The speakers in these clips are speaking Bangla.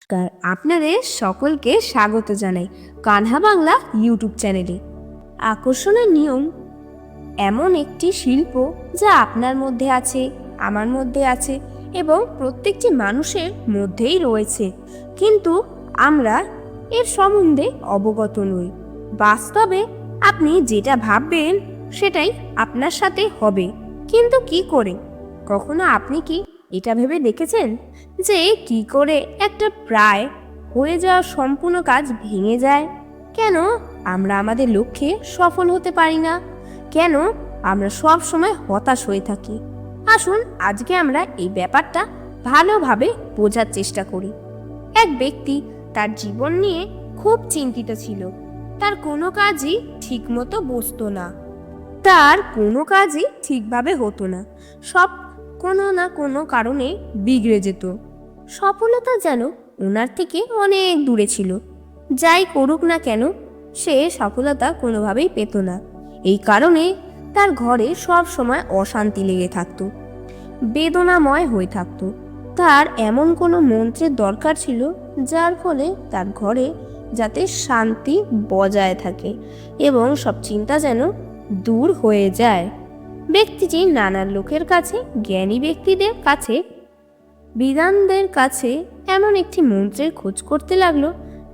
নমস্কার। আপনাদের সকলকে স্বাগত জানাই কানহা বাংলা ইউটিউব চ্যানেলে। আকর্ষণের নিয়ম, এমন একটি শিল্প যা আপনার মধ্যে আছে, আমার মধ্যে আছে এবং প্রত্যেকটি মানুষের মধ্যেই রয়েছে। কিন্তু আমরা এর সম্বন্ধে অবগত নই। বাস্তবে আপনি যেটা ভাববেন সেটাই আপনার সাথে হবে। কিন্তু কি করে? কখনো আপনি কি এটা ভেবে দেখেছেন? যে কি করে একটা প্রায় হয়ে যাওয়া সম্পূর্ণ কাজ ভেঙে যায়? কেন আমরা আমাদের লক্ষ্যে সফল হতে পারি না? কেন আমরা সব সময় হতাশ হয়ে থাকি? আসুন আজকে আমরা এই ব্যাপারটা ভালোভাবে বোঝার চেষ্টা করি। এক ব্যক্তি তার জীবন নিয়ে খুব চিন্তিত ছিল। তার কোনো কাজই ঠিকমতো বসতো না। তার কোনো কাজই ঠিকভাবে হতো না। সব কোনো না কোনো কারণে বিগড়ে যেত। সফলতা যেন ওনার থেকে অনেক দূরে ছিল। যাই করুক না কেন, সে সফলতা কোনোভাবেই পেত না। এই কারণে তার ঘরে সব সময় অশান্তি লেগে থাকতো। বেদনাময় হয়ে থাকতো। তার এমন কোনো মন্ত্রের দরকার ছিল, যার ফলে তার ঘরে যাতে শান্তি বজায় থাকে এবং সব চিন্তা যেন দূর হয়ে যায়। ব্যক্তিটি নানান লোকের কাছে, জ্ঞানী ব্যক্তিদের কাছে, বিধানদের কাছে এমন একটি মন্ত্রের খোঁজ করতে লাগল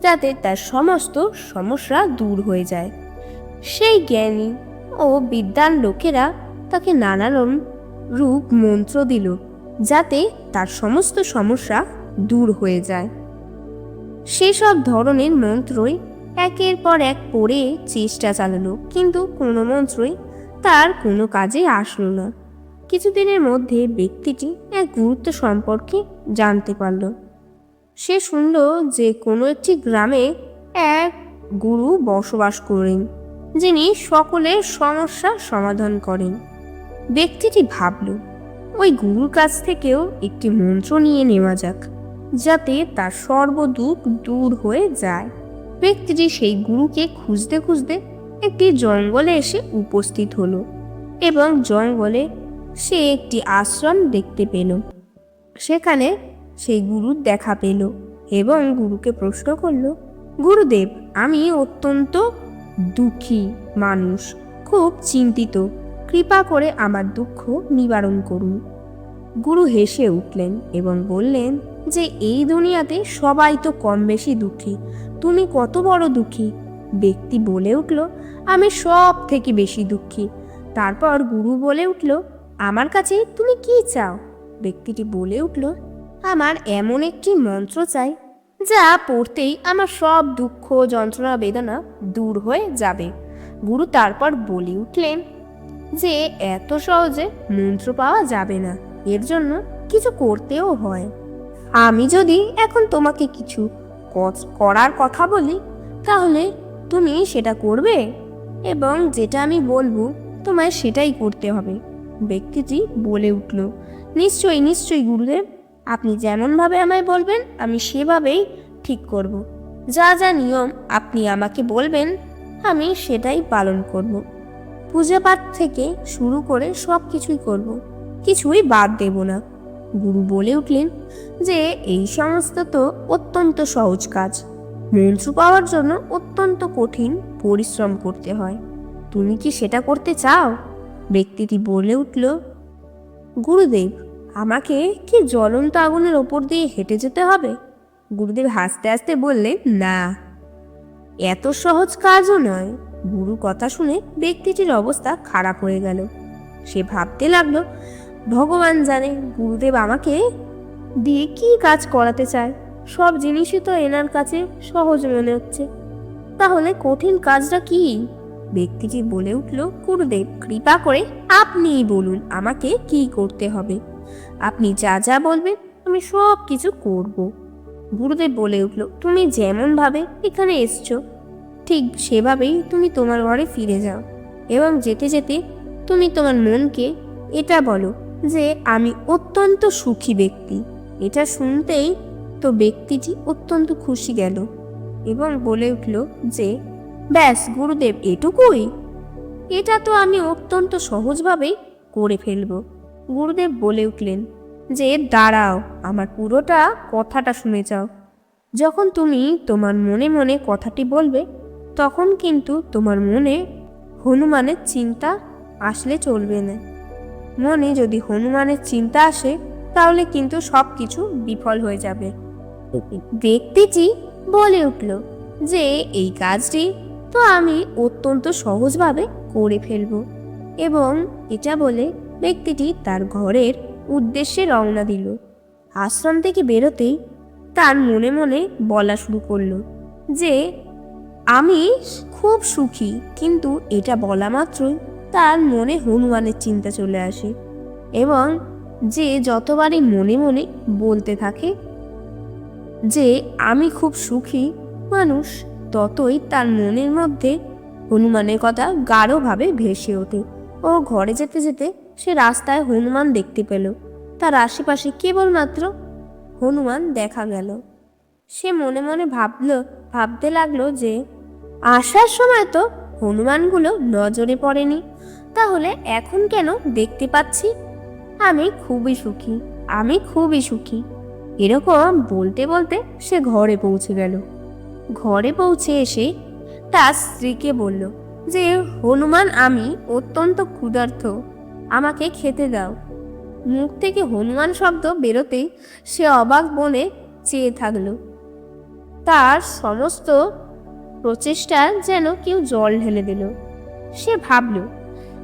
যাতে তার সমস্ত সমস্যা দূর হয়ে যায়। সেই জ্ঞানী ও বিদ্যান লোকেরা তাকে নানান রূপ মন্ত্র দিল যাতে তার সমস্ত সমস্যা দূর হয়ে যায়। সেসব ধরনের মন্ত্রই একের পর এক পড়ে চেষ্টা চালালো, কিন্তু কোনো মন্ত্রই তার কোনো কাজে আসলো না। কিছুদিনের মধ্যে ব্যক্তিটি এক গুরুত্ব সম্পর্কে জানতে পারল। সে শুনল যে কোনো একটি গ্রামে এক গুরু বসবাস করেন, যিনি সকলের সমস্যা সমাধান করেন। ব্যক্তিটি ভাবল, ওই গুরুর কাছ থেকেও একটি মন্ত্র নিয়ে নেওয়া যাক, যাতে তার সর্বদুঃখ দূর হয়ে যায়। ব্যক্তিটি সেই গুরুকে খুঁজতে খুঁজতে একটি জঙ্গলে এসে উপস্থিত হলো এবং জঙ্গলে সে একটি আশ্রম দেখতে পেল। সেখানে সেই গুরুর দেখা পেল এবং গুরুকে প্রশ্ন করল, গুরুদেব, আমি অত্যন্ত দুঃখী মানুষ, খুব চিন্তিত। কৃপা করে আমার দুঃখ নিবারণ করুন। গুরু হেসে উঠলেন এবং বললেন, যে এই দুনিয়াতে সবাই তো কম বেশি দুঃখী। তুমি কত বড় দুঃখী? ব্যক্তি বলে উঠল আমি সব থেকে বেশি দুঃখী। তারপর গুরু বলে উঠল, আমার কাছে তুমি কি চাও? ব্যক্তিটি বলে উঠল, আমার এমন একটি মন্ত্র চাই, যা পড়তেই আমার সব দুঃখ, যন্ত্রণা, বেদনা দূর হয়ে যাবে। গুরু তারপর বলে উঠলেন, যে এত সহজে মন্ত্র পাওয়া যাবে না, এর জন্য কিছু করতেও হয়। আমি যদি এখন তোমাকে কিছু করার কথা বলি, তাহলে তুমি সেটা করবে? এবং যেটা আমি বলব, তোমায় সেটাই করতে হবে। ব্যক্তিটি বলে উঠল, নিশ্চয়ই নিশ্চয়ই গুরুদেব, আপনি যেমনভাবে আমায় বলবেন, আমি সেভাবেই ঠিক করব। যা যা নিয়ম আপনি আমাকে বলবেন, আমি সেটাই পালন করব। পূজা পাঠ থেকে শুরু করে সব কিছুই করব, কিছুই বাদ দেব না। গুরু বলে উঠলেন, যে এই সমস্ত তো অত্যন্ত সহজ কাজ। মন্ত্র পাওয়ার জন্য অত্যন্ত কঠিন পরিশ্রম করতে হয়। তুমি কি সেটা করতে চাও? ব্যক্তিটি বলে উঠল, গুরুদেব, আমাকে কি জ্বলন্ত আগুনের ওপর দিয়ে হেঁটে যেতে হবে? গুরুদেব হাসতে হাসতে বললেন, না। এত সহজ কাজও নয়। গুরু কথা শুনে ব্যক্তিটির অবস্থা খারাপ হয়ে গেল। সে ভাবতে লাগল, ভগবান জানে গুরুদেব আমাকে দিয়ে কি কাজ করাতে চায়? সব জিনিসই তো এনার কাছে সহজ মনে হচ্ছে। তাহলে কঠিন কাজটা কি? ব্যক্তিটি বলে উঠল, গুরুদেব, কৃপা করে আপনিই বলুন আমাকে কি করতে হবে। আপনি যা যা বলবেন, আমি সব কিছু করব। গুরুদেব বলে উঠল, তুমি যেমন ভাবে এখানে এসছো, ঠিক সেভাবেই তুমি তোমার ঘরে ফিরে যাও এবং যেতে যেতে তুমি তোমার মনকে এটা বলো যে, আমি অত্যন্ত সুখী ব্যক্তি। এটা শুনতেই তো ব্যক্তিটি অত্যন্ত খুশি গেল এবং বলে উঠল যে, ব্যাস, গুরুদেব, এটুকুই। এটা তো আমি অত্যন্ত সহজভাবেই করে ফেলব। গুরুদেব বলে উঠলেন, যে, দাঁড়াও, আমার পুরোটা কথাটা শুনে যাও। যখন তুমি তোমার মনে মনে কথাটি বলবে, তখন কিন্তু তোমার মনে হনুমানের চিন্তা আসলে চলবে না। মনে যদি হনুমানের চিন্তা আসে, তাহলে কিন্তু সব কিছু বিফল হয়ে যাবে। ব্যক্তিটি বলে উঠল যে এই কাজটি তো আমি অত্যন্ত সহজভাবে করে ফেলব। এবং এটা বলে ব্যক্তিটি তার ঘরের উদ্দেশ্যে রওনা দিল। আশ্রম থেকে বেরোতেই তার মনে মনে বলা শুরু করল যে, আমি খুব সুখী, কিন্তু এটা বলা মাত্রই তার মনে হনুমানের চিন্তা চলে আসে এবং যে যতবারই মনে মনে বলতে থাকে যে আমি খুব সুখী মানুষ, ততই তার মনের মধ্যে হনুমানের কথা গাঢ়ভাবে ভেসে ওঠে ও ঘরে যেতে যেতে সে রাস্তায় হনুমান দেখতে পেল। তার আশেপাশে কেবলমাত্র হনুমান দেখা গেল। সে মনে মনে ভাবল, ভাবতে লাগল যে আসার সময় তো হনুমানগুলো নজরে পড়েনি। তাহলে এখন কেন দেখতে পাচ্ছি? আমি খুবই সুখী, আমি খুবই সুখী। এরকম বলতে বলতে সে ঘরে পৌঁছে গেল। ঘরে পৌঁছে এসে তার স্ত্রীকে বলল যে, হনুমান, আমি অত্যন্ত ক্ষুধার্থ আমাকে খেতে দাও। মুখ থেকে হনুমান শব্দ বেরোতেই সে অবাক বনে চেয়ে থাকল। তার সমস্ত প্রচেষ্টা যেন কেউ জল ঢেলে দিল। সে ভাবল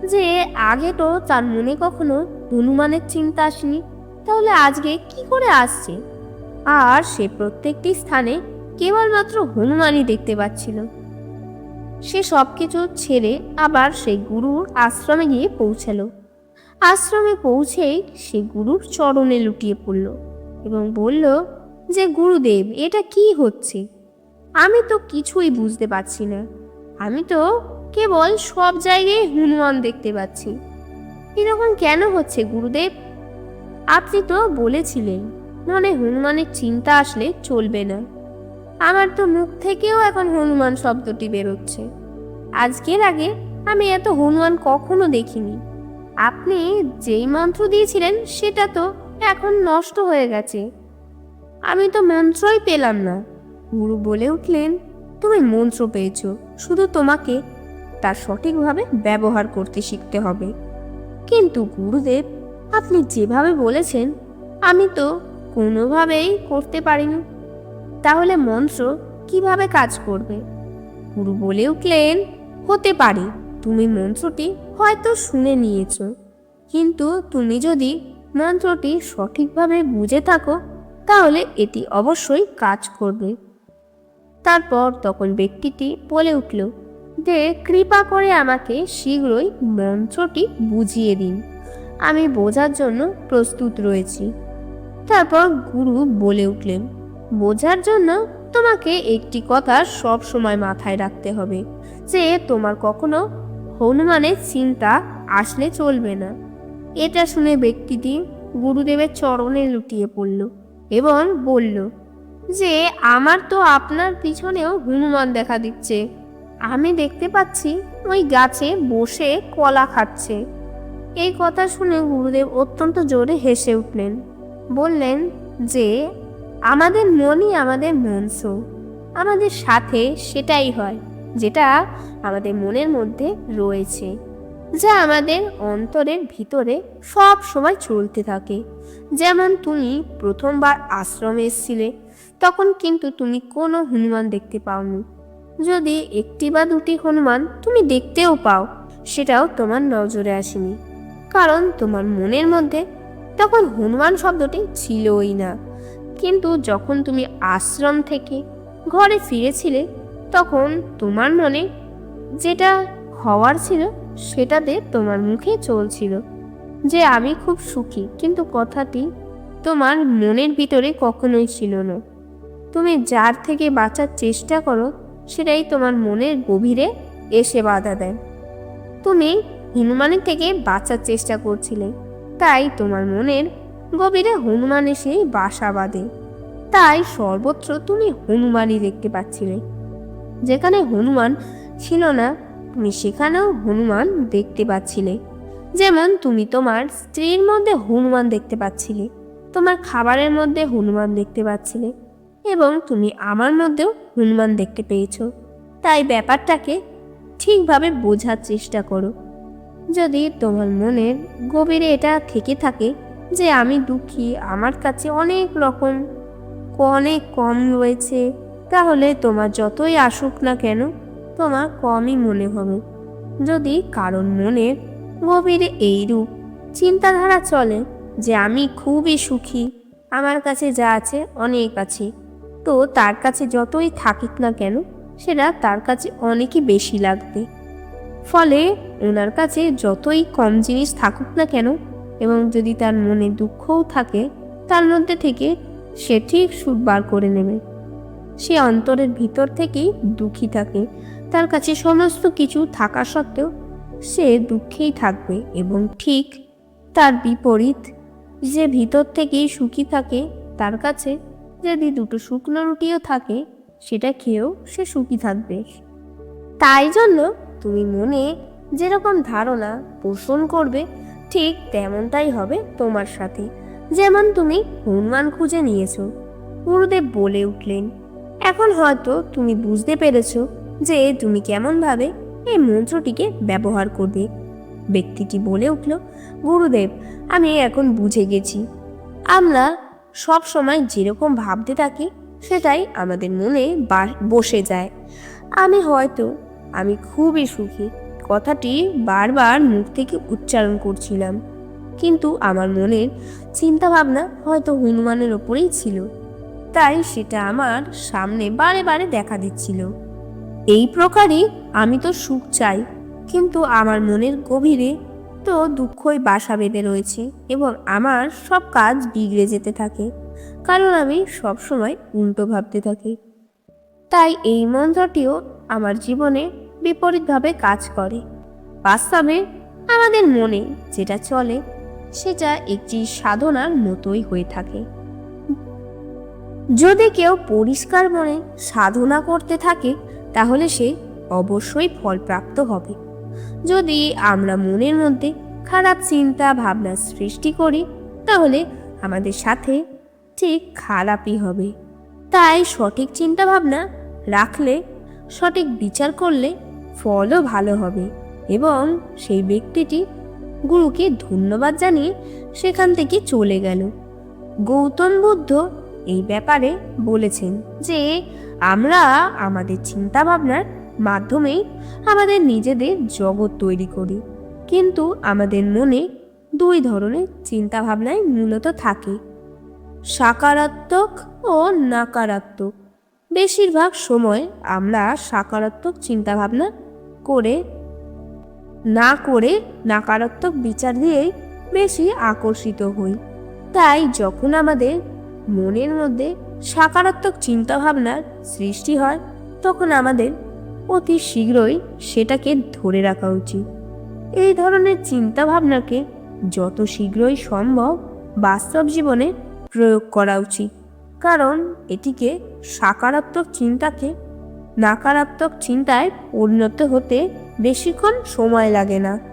যে, আগে তো তার মনে কখনো হনুমানের চিন্তা আসেনি। তাহলে আজকে কি করে আসছে? আর সে প্রত্যেকটি স্থানে কেবলমাত্র হনুমানই দেখতে পাচ্ছিল। সে সব কিছু ছেড়ে আবার সেই গুরুর আশ্রমে গিয়ে পৌঁছালো। আশ্রমে পৌঁছেই সে গুরুর চরণে লুটিয়ে পড়ল এবং বলল, যে গুরুদেব, এটা কি হচ্ছে? আমি তো কিছুই বুঝতে পারছি না। আমি তো কেবল সব জায়গায় হনুমান দেখতে পাচ্ছি। এরকম কেন হচ্ছে গুরুদেব? আপনি তো বলেছিলেন, মনে হনুমানের চিন্তা আসলে চলবে না। আমার তো মুখ থেকেও এখন হনুমান শব্দটি বেরোচ্ছে। আজকের আগে আমি এত হনুমান কখনো দেখিনি। আপনি যেই মন্ত্র দিয়েছিলেন, সেটা তো এখন নষ্ট হয়ে গেছে। আমি তো মন্ত্রই পেলাম না। গুরু বলে উঠলেন, তুমি মন্ত্র পেয়েছ, শুধু তোমাকে তার সঠিকভাবে ব্যবহার করতে শিখতে হবে। কিন্তু গুরুদেব আপনি যেভাবে বলেছেন, আমি তো কোনোভাবেই করতে পারিনি। তাহলে মন্ত্র কীভাবে কাজ করবে? গুরু বলে উঠলেন, হতে পারে, তুমি মন্ত্রটি হয়তো শুনে নিয়েছ। কিন্তু তুমি যদি মন্ত্রটি সঠিকভাবে বুঝে থাকো, তাহলে এটি অবশ্যই কাজ করবে। তারপর তখন ব্যক্তিটি বলে উঠল যে কৃপা করে আমাকে শীঘ্রই মন্ত্রটি বুঝিয়ে দিন। আমি বোঝার জন্য প্রস্তুত রয়েছি। তারপর গুরু বলে উঠলেন, বোঝার জন্য তোমাকে একটি কথা সব সময় মাথায় রাখতে হবে, যে তোমার কখনো হনুমানের চিন্তা আসলে চলবে না। এটা শুনে ব্যক্তিটি গুরুদেবের চরণে লুটিয়ে পড়ল এবং বলল, যে আমার তো আপনার পিছনেও হনুমান দেখা দিচ্ছে। আমি দেখতে পাচ্ছি ওই গাছে বসে কলা খাচ্ছে। এই কথা শুনে গুরুদেব অত্যন্ত জোরে হেসে উঠলেন। বললেন, যে, আমাদের মনই আমাদের মনস আমাদের সাথে সেটাই হয়, যেটা আমাদের মনের মধ্যে রয়েছে, যা আমাদের অন্তরের ভিতরে সব সময় চলতে থাকে। যেমন তুমি প্রথমবার আশ্রমে এসেছিলে, তখন কিন্তু তুমি কোনো হনুমান দেখতে পাওনি। যদি একটি বা দুটি হনুমান তুমি দেখতেও পাও, সেটাও তোমার নজরে আসেনি। কারণ তোমার মনের মধ্যে তখন হনুমান শব্দটি ছিলই না। কিন্তু যখন তুমি আশ্রম থেকে ঘরে ফিরেছিলে, তখন তোমার মনে যেটা হওয়ার ছিল, সেটাতে তোমার মুখে চলছিল যে আমি খুব সুখী, কিন্তু কথাটি তোমার মনের ভিতরে কখনোই ছিল না। তুমি যার থেকে বাঁচার চেষ্টা করো, সেটাই তোমার মনের গভীরে এসে বাধা দেয়। তুমি হনুমানের থেকে বাঁচার চেষ্টা করছিলে। তাই তোমার মনের গভীরে হনুমান এসে বাসা বাঁধে। তাই সর্বত্র তুমি হনুমানই দেখতে পাচ্ছিলে। যেখানে হনুমান ছিল না, তুমি সেখানেও হনুমান দেখতে পাচ্ছিলে। যেমন তুমি তোমার স্ত্রীর মধ্যে হনুমান দেখতে পাচ্ছিলে, তোমার খাবারের মধ্যে হনুমান দেখতে পাচ্ছিলে এবং তুমি আমার মধ্যেও হনুমান দেখতে পেয়েছ। তাই ব্যাপারটাকে ঠিকভাবে বোঝার চেষ্টা করো। যদি তোমার মনের গভীরে এটা থেকে থাকে যে আমি দুঃখী, আমার কাছে অনেক রকম, অনেক কম রয়েছে, তাহলে তোমার যতই আসুক না কেন, তোমার কমই মনে হবে। যদি কারণ মনের গভীরে এইরূপ চিন্তাধারা চলে যে আমি খুবই সুখী, আমার কাছে যা আছে অনেক আছে, তো তার কাছে যতই থাকুক না কেন, সেটা তার কাছে অনেকই বেশি লাগবে। ফলে ওনার কাছে যতই কম জিনিস থাকুক না কেন এবং যদি তার মনে দুঃখও থাকে, তার মধ্যে থেকে সে ঠিক সুর বার করে নেবে। সে অন্তরের ভিতর থেকেই দুঃখী থাকে। তার কাছে সমস্ত কিছু থাকা সত্ত্বেও সে দুঃখেই থাকবে এবং ঠিক তার বিপরীত যে ভিতর থেকেই সুখী থাকে, তার কাছে যদি দুটো শুকনো রুটিও থাকে, সেটা খেয়েও সে সুখী থাকবে। তাই জন্য তুমি মনে যেরকম ধারণা পোষণ করবে, ঠিক তেমনটাই হবে তোমার সাথে। যেমন তুমি হনুমান খুঁজে নিয়েছো, গুরুদেব বলে উঠলেন, এখন হয়তো তুমি বুঝতে পেরেছ যে তুমি কেমনভাবে এই মন্ত্রটিকে ব্যবহার করবে। ব্যক্তিটি বলে উঠল, গুরুদেব, আমি এখন বুঝে গেছি। আমরা সব সময় যেরকম ভাবতে থাকি, সেটাই আমাদের মনে বসে যায়। আমি হয়তো, আমি খুবই সুখী কথাটি বারবার মুখ থেকে উচ্চারণ করছিলাম। কিন্তু আমার মনের চিন্তা ভাবনা হয়তো হনুমানের ওপরেই ছিল। তাই সেটা আমার সামনে বারে বারে দেখা দিচ্ছিল। এই প্রকারই আমি তো সুখ চাই, কিন্তু আমার মনের গভীরে তো দুঃখই বাসা বেঁধে রয়েছে এবং আমার সব কাজ বিগড়ে যেতে থাকে, কারণ আমি সবসময় উল্টো ভাবতে থাকি। তাই এই মন্ত্রটিও আমার জীবনে বিপরীতভাবে কাজ করে। বাস্তবে আমাদের মনে যেটা চলে, সেটা একটি সাধনার মতোই হয়ে থাকে। যদি কেউ পরিষ্কার মনে সাধনা করতে থাকে, তাহলে সে অবশ্যই ফলপ্রাপ্ত হবে। যদি আমরা মনের মধ্যে খারাপ চিন্তা ভাবনা সৃষ্টি করি, তাহলে আমাদের সাথে ঠিক খারাপই হবে। তাই সঠিক চিন্তা ভাবনা রাখলে, সঠিক বিচার করলে ফলও ভালো হবে এবং সেই ব্যক্তিটি গুরুকে ধন্যবাদ জানিয়ে সেখান থেকে চলে গেল। গৌতম বুদ্ধ এই ব্যাপারে বলেছেন যে, আমরা আমাদের চিন্তা ভাবনার মাধ্যমেই আমাদের নিজেদের জগৎ তৈরি করি। কিন্তু আমাদের মনে দুই ধরনের চিন্তা ভাবনাই মূলত থাকে। সাকারাত্মক ও নাকারাত্মক। বেশিরভাগ সময় আমরা সাকারাত্মক চিন্তা ভাবনা করে, না করে নাকারাত্মক বিচার দিয়েই বেশি আকর্ষিত হই। তাই যখন আমাদের মনের মধ্যে সাকারাত্মক চিন্তাভাবনার সৃষ্টি হয়, তখন আমাদের অতি শীঘ্রই সেটাকে ধরে রাখা উচিত। এই ধরনের চিন্তাভাবনাকে যত শীঘ্রই সম্ভব বাস্তব জীবনে প্রয়োগ করা উচিত। কারণ এটিকে সাকারাত্মক চিন্তাকে নাকারাত্মক চিন্তায় পরিণত হতে বেশিক্ষণ সময় লাগে না।